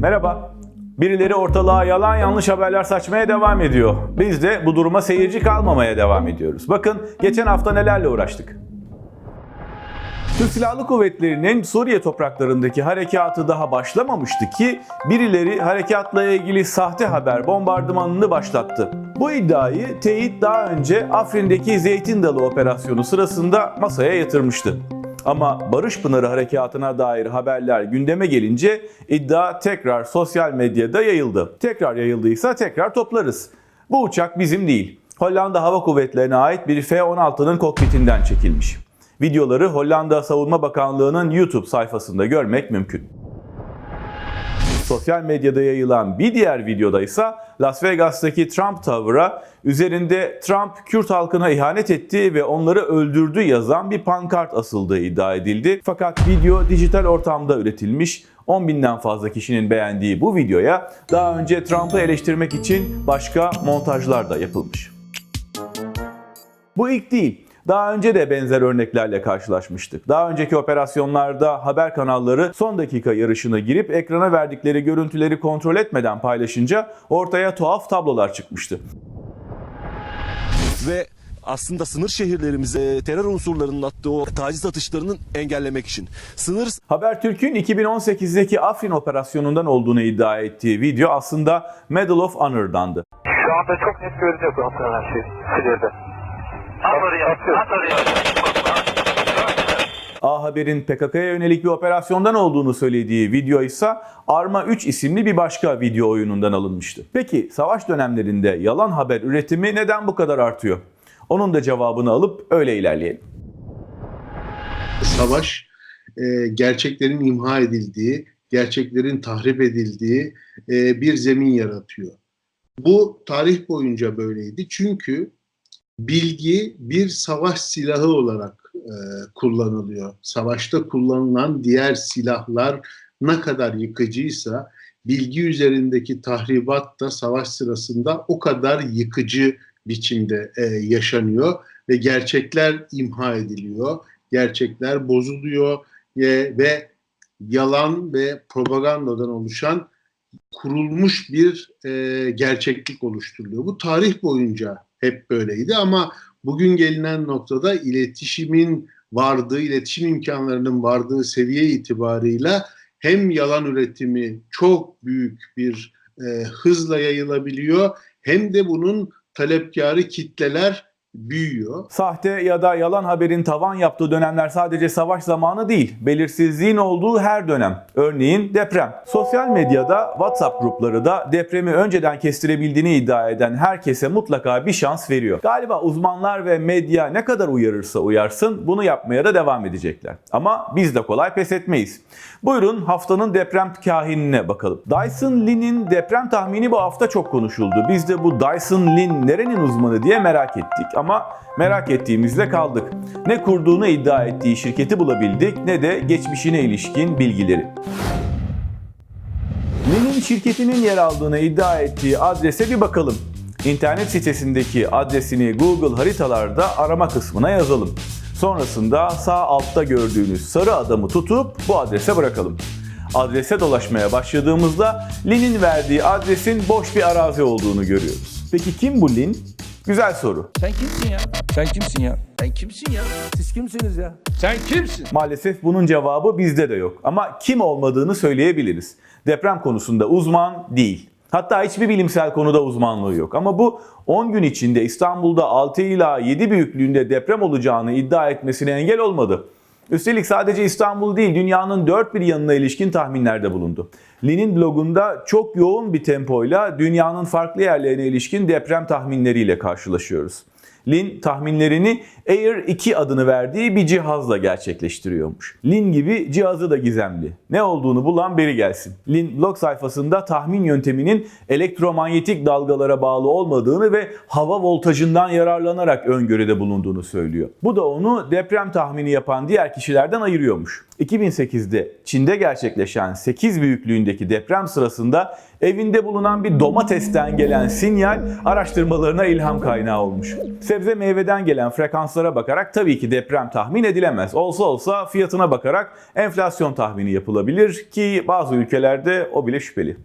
Merhaba. Birileri ortalığa yalan yanlış haberler saçmaya devam ediyor. Biz de bu duruma seyirci kalmamaya devam ediyoruz. Bakın geçen hafta nelerle uğraştık. Türk Silahlı Kuvvetleri'nin Suriye topraklarındaki harekatı daha başlamamıştı ki birileri harekatla ilgili sahte haber bombardımanını başlattı. Bu iddiayı teyit daha önce Afrin'deki Zeytin Dalı operasyonu sırasında masaya yatırmıştı. Ama Barış Pınarı Harekatı'na dair haberler gündeme gelince iddia tekrar sosyal medyada yayıldı. Tekrar yayıldıysa tekrar toplarız. Bu uçak bizim değil. Hollanda Hava Kuvvetleri'ne ait bir F-16'nın kokpitinden çekilmiş. Videoları Hollanda Savunma Bakanlığı'nın YouTube sayfasında görmek mümkün. Sosyal medyada yayılan bir diğer videoda ise Las Vegas'taki Trump Tower'a üzerinde Trump Kürt halkına ihanet etti ve onları öldürdü yazan bir pankart asıldığı iddia edildi. Fakat video dijital ortamda üretilmiş. 10 binden fazla kişinin beğendiği bu videoya daha önce Trump'ı eleştirmek için başka montajlar da yapılmış. Bu ilk değil. Daha önce de benzer örneklerle karşılaşmıştık. Daha önceki operasyonlarda haber kanalları son dakika yarışına girip ekrana verdikleri görüntüleri kontrol etmeden paylaşınca ortaya tuhaf tablolar çıkmıştı. ve aslında sınır şehirlerimize terör unsurlarının attığı o taciz atışlarının engellemek için. Sınır Habertürk'ün 2018'deki Afrin operasyonundan olduğunu iddia ettiği video aslında Medal of Honor'dandı. Şu anda çok net görünüyor komutanım her şey. Silirde. A Haber'in PKK'ya yönelik bir operasyondan olduğunu söylediği video ise Arma 3 isimli bir başka video oyunundan alınmıştı. Peki savaş dönemlerinde yalan haber üretimi neden bu kadar artıyor? Onun da cevabını alıp öyle ilerleyelim. savaş e, gerçeklerin imha edildiği, gerçeklerin tahrip edildiği e, bir zemin yaratıyor. Bu tarih boyunca böyleydi. Çünkü bilgi bir savaş silahı olarak e, kullanılıyor. Savaşta kullanılan diğer silahlar ne kadar yıkıcıysa bilgi üzerindeki tahribat da savaş sırasında o kadar yıkıcı biçimde e, yaşanıyor ve gerçekler imha ediliyor gerçekler bozuluyor e, ve yalan ve propagandadan oluşan kurulmuş bir e, gerçeklik oluşturuluyor. Bu tarih boyunca hep böyleydi. Ama bugün gelinen noktada iletişimin vardığı, iletişim imkanlarının vardığı seviye itibarıyla hem yalan üretimi çok büyük bir e, hızla yayılabiliyor hem de bunun talepkarı kitleler büyüyor. Sahte ya da yalan haberin tavan yaptığı dönemler sadece savaş zamanı değil, belirsizliğin olduğu her dönem. Örneğin deprem. Sosyal medyada, WhatsApp grupları da depremi önceden kestirebildiğini iddia eden herkese mutlaka bir şans veriyor. Galiba uzmanlar ve medya ne kadar uyarırsa uyarsın bunu yapmaya da devam edecekler. Ama biz de kolay pes etmeyiz. Buyurun haftanın deprem kahinine bakalım. Dyson Lin'in deprem tahmini bu hafta çok konuşuldu. Biz de bu Dyson Lin nerenin uzmanı diye merak ettik ama merak ettiğimizde kaldık. Ne kurduğunu iddia ettiği şirketi bulabildik ne de geçmişine ilişkin bilgileri. Lin'in şirketinin yer aldığını iddia ettiği adrese bir bakalım. İnternet sitesindeki adresini Google haritalarda arama kısmına yazalım. Sonrasında sağ altta gördüğünüz sarı adamı tutup bu adrese bırakalım. Adrese dolaşmaya başladığımızda Lin'in verdiği adresin boş bir arazi olduğunu görüyoruz. Peki kim bu Lin? Güzel soru. Sen kimsin ya? Sen kimsin ya? Sen kimsin ya? Siz kimsiniz ya? Sen kimsin? Maalesef bunun cevabı bizde de yok. Ama kim olmadığını söyleyebiliriz. Deprem konusunda uzman değil. Hatta hiçbir bilimsel konuda uzmanlığı yok. Ama bu 10 gün içinde İstanbul'da 6 ila 7 büyüklüğünde deprem olacağını iddia etmesine engel olmadı. Üstelik sadece İstanbul değil dünyanın dört bir yanına ilişkin tahminlerde bulundu. Lin'in blogunda çok yoğun bir tempoyla dünyanın farklı yerlerine ilişkin deprem tahminleriyle karşılaşıyoruz. Lin tahminlerini Air 2 adını verdiği bir cihazla gerçekleştiriyormuş. Lin gibi cihazı da gizemli. Ne olduğunu bulan biri gelsin. Lin blog sayfasında tahmin yönteminin elektromanyetik dalgalara bağlı olmadığını ve hava voltajından yararlanarak öngörüde bulunduğunu söylüyor. Bu da onu deprem tahmini yapan diğer kişilerden ayırıyormuş. 2008'de Çin'de gerçekleşen 8 büyüklüğündeki deprem sırasında evinde bulunan bir domatesten gelen sinyal araştırmalarına ilham kaynağı olmuş. Sebze meyveden gelen frekanslara bakarak tabii ki deprem tahmin edilemez. Olsa olsa fiyatına bakarak enflasyon tahmini yapılabilir ki bazı ülkelerde o bile şüpheli.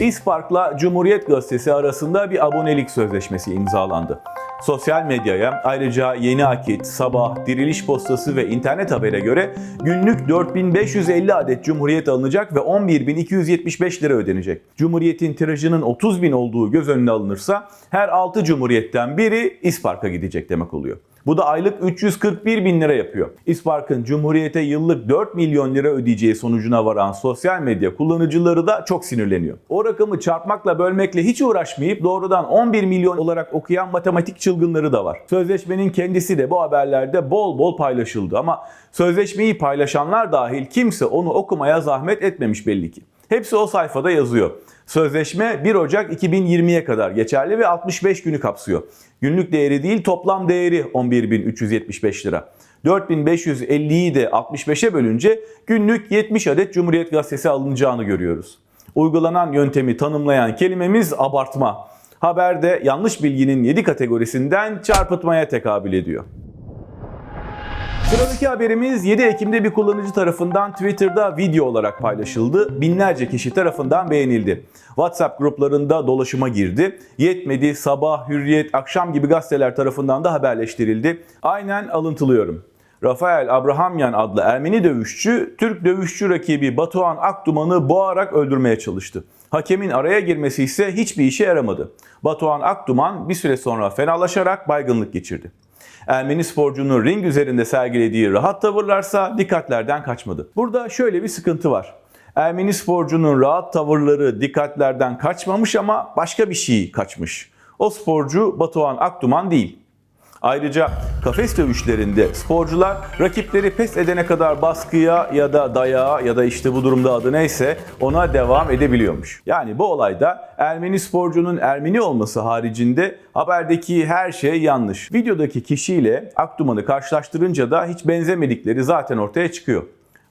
İspark'la Cumhuriyet Gazetesi arasında bir abonelik sözleşmesi imzalandı. Sosyal medyaya ayrıca Yeni Akit, Sabah, Diriliş Postası ve internet habere göre günlük 4550 adet Cumhuriyet alınacak ve 11275 lira ödenecek. Cumhuriyet'in tirajının 30 bin olduğu göz önüne alınırsa her 6 Cumhuriyet'ten biri İspark'a gidecek demek oluyor. Bu da aylık 341 bin lira yapıyor. İspark'ın Cumhuriyet'e yıllık 4 milyon lira ödeyeceği sonucuna varan sosyal medya kullanıcıları da çok sinirleniyor. O rakamı çarpmakla bölmekle hiç uğraşmayıp doğrudan 11 milyon olarak okuyan matematik çılgınları da var. Sözleşmenin kendisi de bu haberlerde bol bol paylaşıldı ama sözleşmeyi paylaşanlar dahil kimse onu okumaya zahmet etmemiş belli ki. Hepsi o sayfada yazıyor. Sözleşme 1 Ocak 2020'ye kadar geçerli ve 65 günü kapsıyor. Günlük değeri değil toplam değeri 11.375 lira. 4550'yi de 65'e bölünce günlük 70 adet Cumhuriyet Gazetesi alınacağını görüyoruz. Uygulanan yöntemi tanımlayan kelimemiz abartma. Haberde yanlış bilginin 7 kategorisinden çarpıtmaya tekabül ediyor. Sıradaki haberimiz 7 Ekim'de bir kullanıcı tarafından Twitter'da video olarak paylaşıldı. Binlerce kişi tarafından beğenildi. WhatsApp gruplarında dolaşıma girdi. Yetmedi, Sabah, Hürriyet, Akşam gibi gazeteler tarafından da haberleştirildi. Aynen alıntılıyorum. Rafael Abrahamyan adlı Ermeni dövüşçü, Türk dövüşçü rakibi Batuhan Akduman'ı boğarak öldürmeye çalıştı. Hakemin araya girmesi ise hiçbir işe yaramadı. Batuhan Akduman bir süre sonra fenalaşarak baygınlık geçirdi. Ermeni sporcunun ring üzerinde sergilediği rahat tavırlarsa dikkatlerden kaçmadı. Burada şöyle bir sıkıntı var. Ermeni sporcunun rahat tavırları dikkatlerden kaçmamış ama başka bir şey kaçmış. O sporcu Batuhan Akduman değil. Ayrıca kafes dövüşlerinde sporcular rakipleri pes edene kadar baskıya ya da dayağa ya da işte bu durumda adı neyse ona devam edebiliyormuş. Yani bu olayda Ermeni sporcunun Ermeni olması haricinde haberdeki her şey yanlış. Videodaki kişiyle Akduman'ı karşılaştırınca da hiç benzemedikleri zaten ortaya çıkıyor.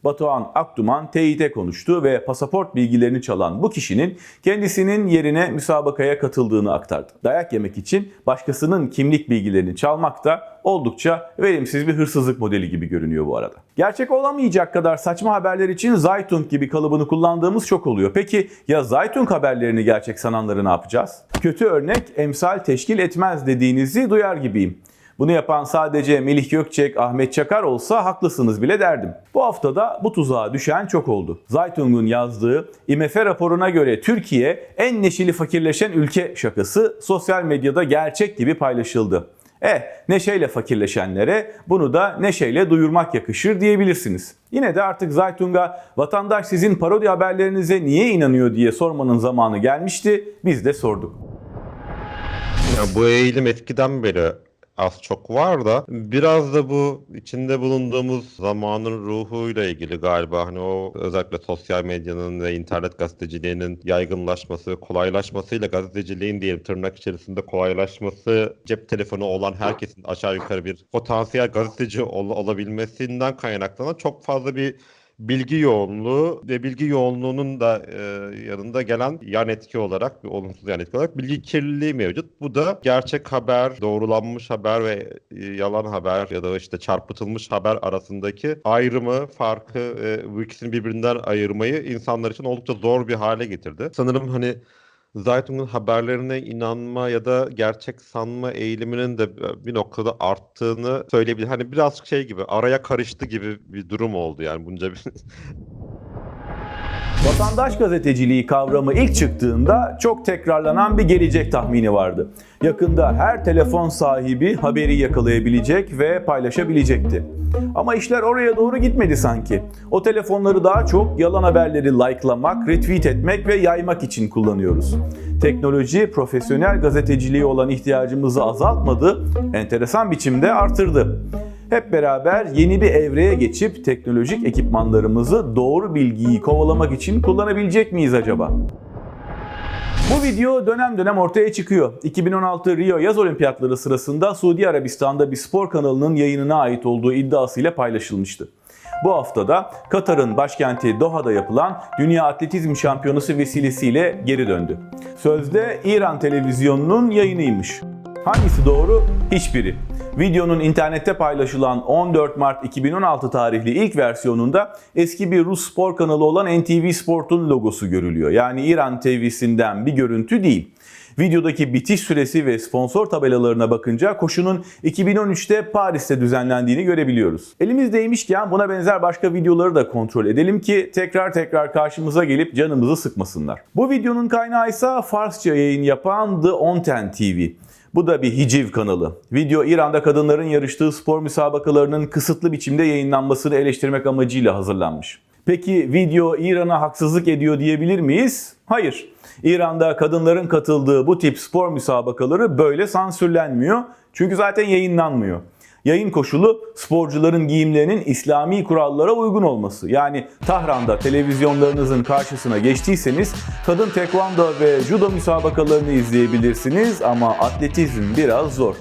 Batuhan Akduman teyite konuştu ve pasaport bilgilerini çalan bu kişinin kendisinin yerine müsabakaya katıldığını aktardı. Dayak yemek için başkasının kimlik bilgilerini çalmak da oldukça verimsiz bir hırsızlık modeli gibi görünüyor bu arada. Gerçek olamayacak kadar saçma haberler için Zaytung gibi kalıbını kullandığımız çok oluyor. Peki ya Zaytung haberlerini gerçek sananları ne yapacağız? Kötü örnek emsal teşkil etmez dediğinizi duyar gibiyim. Bunu yapan sadece Melih Gökçek, Ahmet Çakar olsa haklısınız bile derdim. Bu haftada bu tuzağa düşen çok oldu. Zaytung'un yazdığı IMF raporuna göre Türkiye en neşeli fakirleşen ülke şakası sosyal medyada gerçek gibi paylaşıldı. Eh neşeyle fakirleşenlere bunu da neşeyle duyurmak yakışır diyebilirsiniz. Yine de artık Zaytung'a vatandaş sizin parodi haberlerinize niye inanıyor diye sormanın zamanı gelmişti. Biz de sorduk. Ya bu eğilim eskiden beri az çok var da biraz da bu içinde bulunduğumuz zamanın ruhuyla ilgili galiba. Hani o özellikle sosyal medyanın ve internet gazeteciliğinin yaygınlaşması, kolaylaşmasıyla gazeteciliğin diyelim tırnak içerisinde kolaylaşması, cep telefonu olan herkesin aşağı yukarı bir potansiyel gazeteci ol- olabilmesinden kaynaklanan çok fazla bir bilgi yoğunluğu ve bilgi yoğunluğunun da e, yanında gelen yan etki olarak, bir olumsuz yan etki olarak bilgi kirliliği mevcut. Bu da gerçek haber, doğrulanmış haber ve e, yalan haber ya da işte çarpıtılmış haber arasındaki ayrımı, farkı, e, bu ikisini birbirinden ayırmayı insanlar için oldukça zor bir hale getirdi. Sanırım hani Zaytung'un haberlerine inanma ya da gerçek sanma eğiliminin de bir noktada arttığını söyleyebilirim. Hani birazcık şey gibi araya karıştı gibi bir durum oldu yani bunca bir Vatandaş gazeteciliği kavramı ilk çıktığında çok tekrarlanan bir gelecek tahmini vardı. Yakında her telefon sahibi haberi yakalayabilecek ve paylaşabilecekti. Ama işler oraya doğru gitmedi sanki. O telefonları daha çok yalan haberleri likelamak, retweet etmek ve yaymak için kullanıyoruz. Teknoloji profesyonel gazeteciliğe olan ihtiyacımızı azaltmadı, enteresan biçimde artırdı. Hep beraber yeni bir evreye geçip teknolojik ekipmanlarımızı doğru bilgiyi kovalamak için kullanabilecek miyiz acaba? Bu video dönem dönem ortaya çıkıyor. 2016 Rio Yaz Olimpiyatları sırasında Suudi Arabistan'da bir spor kanalının yayınına ait olduğu iddiasıyla paylaşılmıştı. Bu haftada Katar'ın başkenti Doha'da yapılan Dünya Atletizm Şampiyonası vesilesiyle geri döndü. Sözde İran televizyonunun yayınıymış. Hangisi doğru? Hiçbiri. Videonun internette paylaşılan 14 Mart 2016 tarihli ilk versiyonunda eski bir Rus spor kanalı olan NTV Sport'un logosu görülüyor. Yani İran TV'sinden bir görüntü değil. Videodaki bitiş süresi ve sponsor tabelalarına bakınca koşunun 2013'te Paris'te düzenlendiğini görebiliyoruz. Elimizdeymişken buna benzer başka videoları da kontrol edelim ki tekrar tekrar karşımıza gelip canımızı sıkmasınlar. Bu videonun kaynağı ise Farsça yayın yapan The Onten TV. Bu da bir hiciv kanalı. Video İran'da kadınların yarıştığı spor müsabakalarının kısıtlı biçimde yayınlanmasını eleştirmek amacıyla hazırlanmış. Peki video İran'a haksızlık ediyor diyebilir miyiz? Hayır. İran'da kadınların katıldığı bu tip spor müsabakaları böyle sansürlenmiyor. Çünkü zaten yayınlanmıyor. Yayın koşulu sporcuların giyimlerinin İslami kurallara uygun olması. Yani Tahran'da televizyonlarınızın karşısına geçtiyseniz kadın tekvando ve judo müsabakalarını izleyebilirsiniz ama atletizm biraz zor.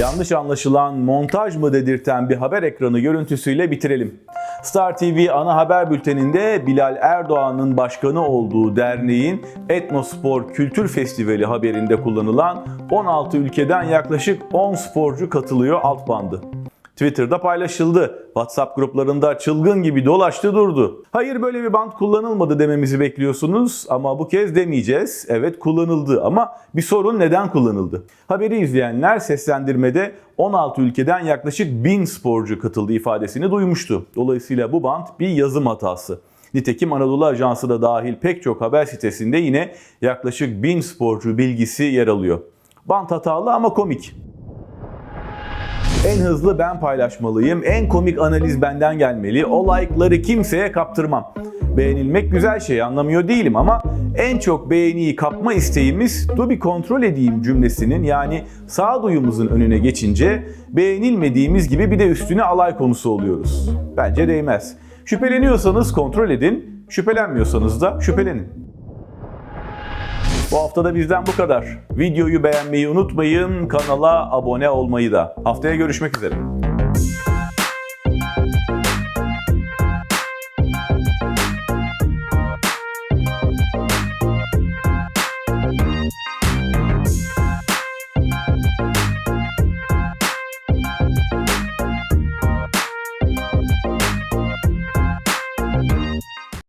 Yanlış anlaşılan montaj mı dedirten bir haber ekranı görüntüsüyle bitirelim. Star TV ana haber bülteninde Bilal Erdoğan'ın başkanı olduğu derneğin Etnospor Kültür Festivali haberinde kullanılan 16 ülkeden yaklaşık 10 sporcu katılıyor alt bandı. Twitter'da paylaşıldı. WhatsApp gruplarında çılgın gibi dolaştı durdu. Hayır böyle bir band kullanılmadı dememizi bekliyorsunuz ama bu kez demeyeceğiz. Evet kullanıldı ama bir sorun neden kullanıldı? Haberi izleyenler seslendirmede 16 ülkeden yaklaşık 1000 sporcu katıldı ifadesini duymuştu. Dolayısıyla bu band bir yazım hatası. Nitekim Anadolu Ajansı da dahil pek çok haber sitesinde yine yaklaşık 1000 sporcu bilgisi yer alıyor. Bant hatalı ama komik. En hızlı ben paylaşmalıyım. En komik analiz benden gelmeli. O like'ları kimseye kaptırmam. Beğenilmek güzel şey anlamıyor değilim ama en çok beğeniyi kapma isteğimiz dur bir kontrol edeyim cümlesinin yani sağduyumuzun önüne geçince beğenilmediğimiz gibi bir de üstüne alay konusu oluyoruz. Bence değmez. Şüpheleniyorsanız kontrol edin, şüphelenmiyorsanız da şüphelenin. Bu haftada bizden bu kadar. Videoyu beğenmeyi unutmayın, kanala abone olmayı da. Haftaya görüşmek üzere.